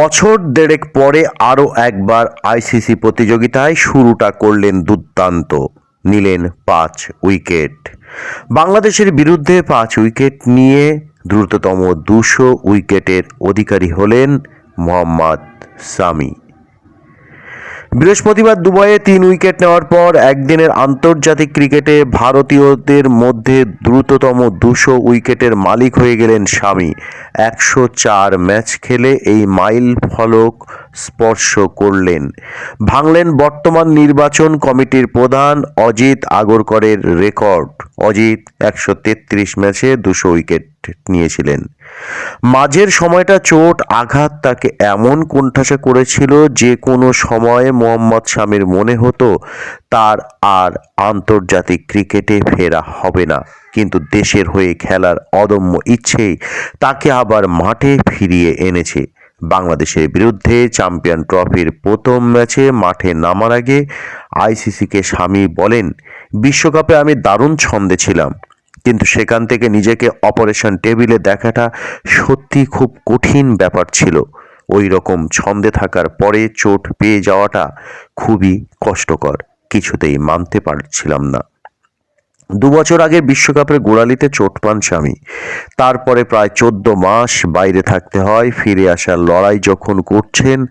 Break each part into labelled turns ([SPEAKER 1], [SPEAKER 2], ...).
[SPEAKER 1] বছর দেড়েক পরে আরও একবার আইসিসি প্রতিযোগিতায় শুরুটা করলেন দুর্দান্ত। নিলেন পাঁচ উইকেট। বাংলাদেশের বিরুদ্ধে পাঁচ উইকেট নিয়ে দ্রুততম দুশো উইকেটের অধিকারী হলেন মোহাম্মদ সামি। বৃহস্পতিবার দুবাইয়ে তিন উইকেট নেওয়ার পর একদিনের আন্তর্জাতিক ক্রিকেটে ভারতীয়দের মধ্যে দ্রুততম দুশো উইকেটের মালিক হয়ে গেলেন স্বামী। একশো চার ম্যাচ খেলে এই মাইল ফলক স্পর্শ করলেন। ভাঙলেন বর্তমান নির্বাচন কমিটির প্রধান অজিত আগরকরের রেকর্ড। অজিত একশো তেত্রিশ ম্যাচে দুশো উইকেট নিয়েছিলেন। মাঝের সময়টা চোট আঘাত তাকে এমন কোণঠাসা করেছিল যে কোনো সময়ে মোহাম্মদ শামির মনে হতো তার আর আন্তর্জাতিক ক্রিকেটে ফেরা হবে না। কিন্তু দেশের হয়ে খেলার অদম্য ইচ্ছেই তাকে আবার মাঠে ফিরিয়ে এনেছে। বাংলাদেশের বিরুদ্ধে চ্যাম্পিয়ন ট্রফির প্রথম ম্যাচে মাঠে নামার আগে আইসিসিকে স্বামী বলেন, বিশ্বকাপে আমি দারুণ ছন্দে ছিলাম। কিন্তু সেখান থেকে নিজেকে অপারেশন টেবিলে দেখাটা সত্যি খুব কঠিন ব্যাপার ছিল। ওই রকম ছন্দে থাকার পরে চোট পেয়ে যাওয়াটা খুবই কষ্টকর। কিছুতেই মানতে পারছিলাম না। দু বছর আগে বিশ্বকাপের গোড়ালিতে চোট পান স্বামী। তারপরে প্রায় চোদ্দ মাস বাইরে থাকতে হয়, ফিরে আসার লড়াই যখন করছেন,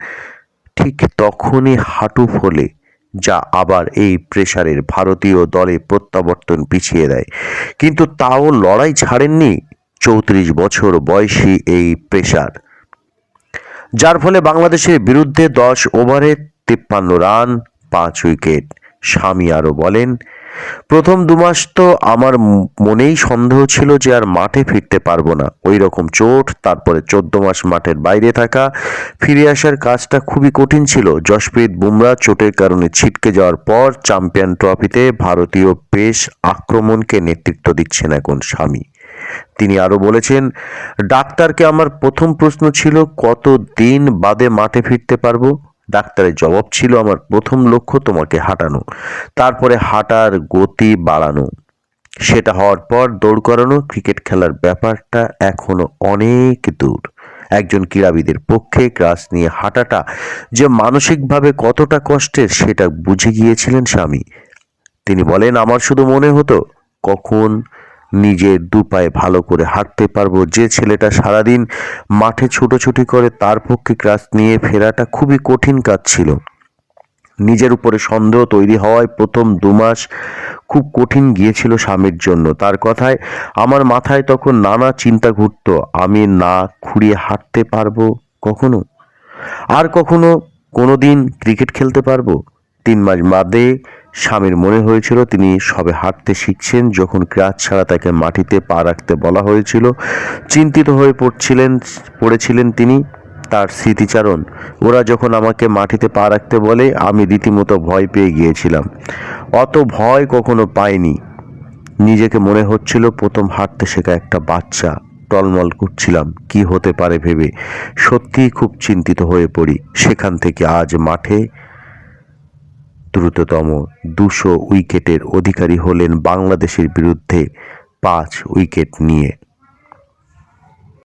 [SPEAKER 1] ঠিক তখনই হাঁটু ফলে, যা আবার এই প্রেসারের ভারতীয় দলে প্রত্যাবর্তন পিছিয়ে দেয়। কিন্তু তাও লড়াই ছাড়েননি চৌত্রিশ বছর বয়সী এই প্রেসার যার ফলে বাংলাদেশের বিরুদ্ধে দশ ওভারে তিপ্পান্ন রান, পাঁচ উইকেট। স্বামী আরও বলেন, প্রথম দু মাস তো আমার মনেই সন্দেহ ছিল যে আর মাঠে ফিরতে পারব না। ওই রকম চোট, তারপরে চোদ্দ মাস মাঠের বাইরে থাকা, ফিরে আসার কাজটা খুবই কঠিন ছিল। যশপ্রীত বুমরা চোটের কারণে ছিটকে যাওয়ার পর চ্যাম্পিয়ন ট্রফিতে ভারতীয় পেস আক্রমণকে নেতৃত্ব দিচ্ছেন এখন স্বামী তিনি আরও বলেছেন, ডাক্তারকে আমার প্রথম প্রশ্ন ছিল কত দিন বাদে মাঠে ফিরতে পারব? ডাক্তারের জবাব ছিল, আমার প্রথম লক্ষ্য তোমাকে হাঁটানো, তারপরে হাঁটার গতি বাড়ানো। সেটা হওয়ার পর দৌড় করানো, ক্রিকেট খেলার ব্যাপারটা এখনও অনেক দূর। একজন ক্রীড়াবিদের পক্ষে ক্রাস নিয়ে হাঁটাটা যে মানসিকভাবে কতটা কষ্টের, সেটা বুঝে গিয়েছিলেন স্বামী। তিনি বলেন, আমার শুধু মনে হতো, কখন নিজের দু পায়ে ভালো করে হাঁটতে পারব। যে ছেলেটা সারাদিন মাঠে ছুটোছুটি করে, তার পক্ষে ক্রাস নিয়ে ফেরাটা খুবই কঠিন কাজ ছিল। নিজের উপরে সন্দেহ তৈরি হওয়ায় প্রথম দু মাস খুব কঠিন গিয়েছিল স্বামীর জন্য। তার কথায়, আমার মাথায় তখন নানা চিন্তা ঘুরত, আমি না খুঁড়িয়ে হাঁটতে পারব কখনো? আর কখনো কোনো দিন ক্রিকেট খেলতে পারব? তিন মাস বাদে স্বামীর মনে হয়েছিল তিনি সবে হাঁটতে শিখছেন, যখন ক্রাচ ছাড়া তাকে মাটিতে পা রাখতে বলা হয়েছিল। চিন্তিত হয়ে পড়ছিলেন, পড়েছিলেন তিনি তার স্মৃতিচারণ। ওরা যখন আমাকে মাটিতে পা রাখতে বলে, আমি রীতিমতো ভয় পেয়ে গিয়েছিলাম। অত ভয় কখনো পাইনি। নিজেকে মনে হচ্ছিল প্রথম হাঁটতে শেখা একটা বাচ্চা। টলমল করছিলাম, কি হতে পারে ভেবে। সত্যিই খুব চিন্তিত হয়ে পড়ি। সেখান থেকে আজ মাঠে দ্রুততম দুশো উইকেটের অধিকারী হলেন বাংলাদেশের বিরুদ্ধে পাঁচ উইকেট নিয়ে।